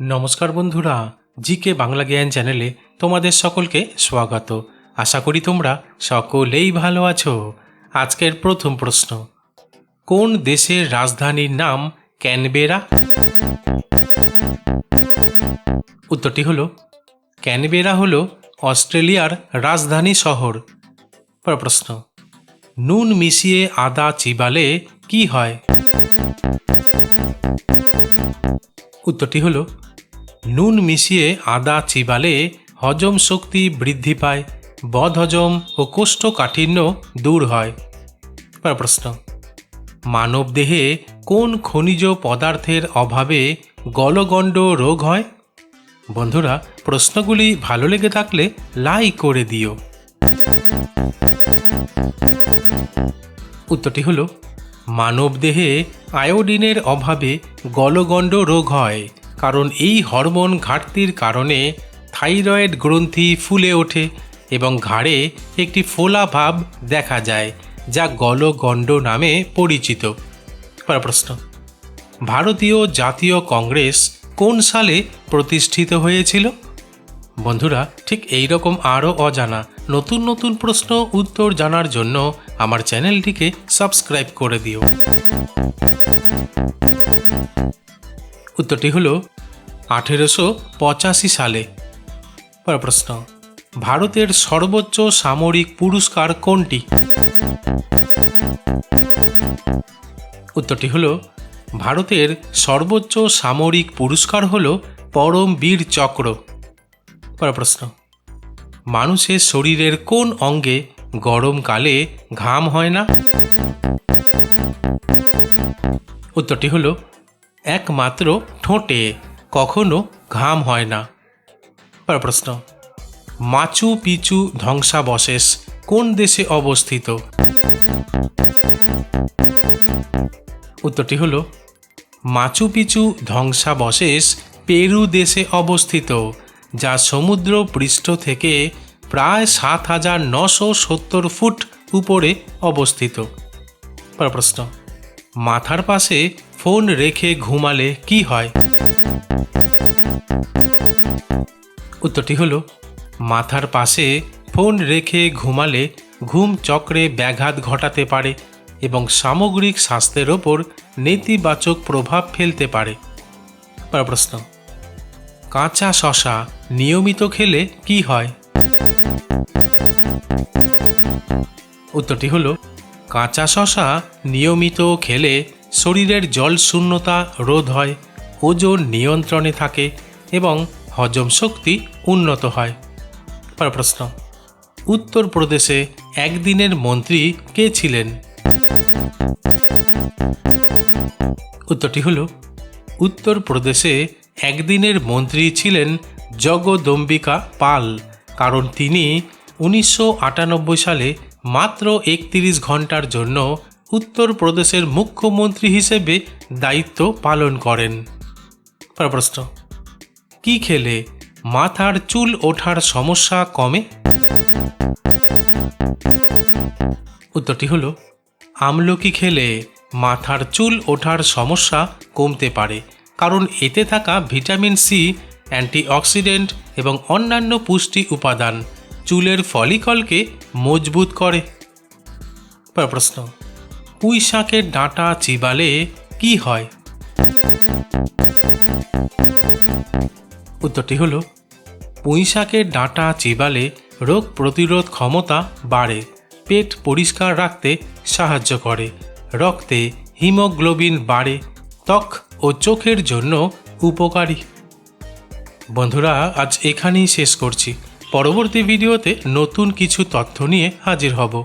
নমস্কার বন্ধুরা, জিকে বাংলা জ্ঞান চ্যানেলে তোমাদের সকলকে স্বাগত। আশা করি তোমরা সকলেই ভালো আছো। আজকের প্রথম প্রশ্ন, কোন দেশের রাজধানীর নাম ক্যানবেরা? উত্তরটি হলো, ক্যানবেরা হলো অস্ট্রেলিয়ার রাজধানী শহর। প্রশ্ন, নুন মিশিয়ে আদা চিবালে কি হয়? উত্তরটি হলো, নুন মিশিয়ে আদা চিবালে হজম শক্তি বৃদ্ধি পায়, বদহজম ও কোষ্ঠকাঠিন্য দূর হয়। প্রশ্ন, মানব দেহে কোন খনিজ পদার্থের অভাবে গলগণ্ড রোগ হয়? বন্ধুরা, প্রশ্নগুলি ভালো লেগে থাকলে লাইক করে দিও। উত্তরটি হলো মানবদেহে আয়োডিনের অভাবে গলগণ্ড রোগ হয়, কারণ এই হরমোন ঘাটতির কারণে থাইরয়েড গ্রন্থি ফুলে ওঠে এবং ঘাড়ে একটি ফোলা ভাব দেখা যায়, যা গলগণ্ড নামে পরিচিত। প্রশ্ন। ভারতীয় জাতীয় কংগ্রেস কোন সালে প্রতিষ্ঠিত হয়েছিল? বন্ধুরা, ঠিক এই রকম আরও অজানা নতুন নতুন প্রশ্ন, উত্তর জানার জন্য আমার চ্যানেলটিকে সাবস্ক্রাইব করে দিও। উত্তরটি হলো, আঠেরোশো পঁচাশি সালে। প্রশ্ন, ভারতের সর্বোচ্চ সামরিক পুরস্কার কোনটি? উত্তরটি হল, ভারতের সর্বোচ্চ সামরিক পুরস্কার হল পরম বীর চক্র প্রশ্ন মানুষের শরীরের কোন অঙ্গে গরমকালে ঘাম হয় না? উত্তরটি হলো, একমাত্র ঠোঁটে কখনো ঘাম হয় না। পরের প্রশ্ন, মাচু পিচু ধ্বংসাবশেষ কোন দেশে অবস্থিত? উত্তরটি হলো, মাচু পিচু ধ্বংসাবশেষ পেরু দেশে অবস্থিত। যা সমুদ্র পৃষ্ঠ থেকে প্রায় সাত হাজার নশো সত্তর ফুট উপরে অবস্থিত। প্রশ্ন, মাথার পাশে ফোন রেখে ঘুমালে কি হয়? উত্তরটি হলো, মাথার পাশে ফোন রেখে ঘুমালে ঘুম চক্রে ব্যাঘাত ঘটাতে পারে এবং সামগ্রিক স্বাস্থ্যের ওপর নেতিবাচক প্রভাব ফেলতে পারে। প্রশ্ন কাঁচা শশা নিয়মিত খেলে কি হয়? উত্তরটি হলো, কাঁচা শশা নিয়মিত খেলে শরীরের জল শূন্যতা রোধ হয়, ওজন নিয়ন্ত্রণে থাকে এবং হজম শক্তি উন্নত হয়। পরের প্রশ্ন, উত্তরপ্রদেশে একদিনের মন্ত্রী কে ছিলেন? উত্তরটি হল, উত্তরপ্রদেশে একদিনের মন্ত্রী ছিলেন জগদম্বিকা পাল, কারণ তিনি উনিশশো আটানব্বই সালে মাত্র একত্রিশ ঘণ্টার জন্য উত্তরপ্রদেশের মুখ্যমন্ত্রী হিসেবে দায়িত্ব পালন করেন। প্রশ্ন, কি খেলে মাথার চুল ওঠার সমস্যা কমে? উত্তরটি হলো, আমলকি খেলে মাথার চুল ওঠার সমস্যা কমতে পারে। কারণ এতে থাকা ভিটামিন সি, অ্যান্টিঅক্সিডেন্ট এবং অন্যান্য পুষ্টি উপাদান চুলের ফলিকলকে মজবুত করে। প্রশ্ন, পুঁই শাকের ডাঁটা চিবালে কি হয়? উত্তরটি হলো, পুঁই শাকের ডাঁটা চিবালে রোগ প্রতিরোধ ক্ষমতা বাড়ে, পেট পরিষ্কার রাখতে সাহায্য করে, রক্তে হিমোগ্লোবিন বাড়ে, ত্বক ও চোখের জন্য উপকারী। বন্ধুরা, আজ এখানেই শেষ করছি। পরবর্তী ভিডিওতে নতুন কিছু তথ্য নিয়ে হাজির হব।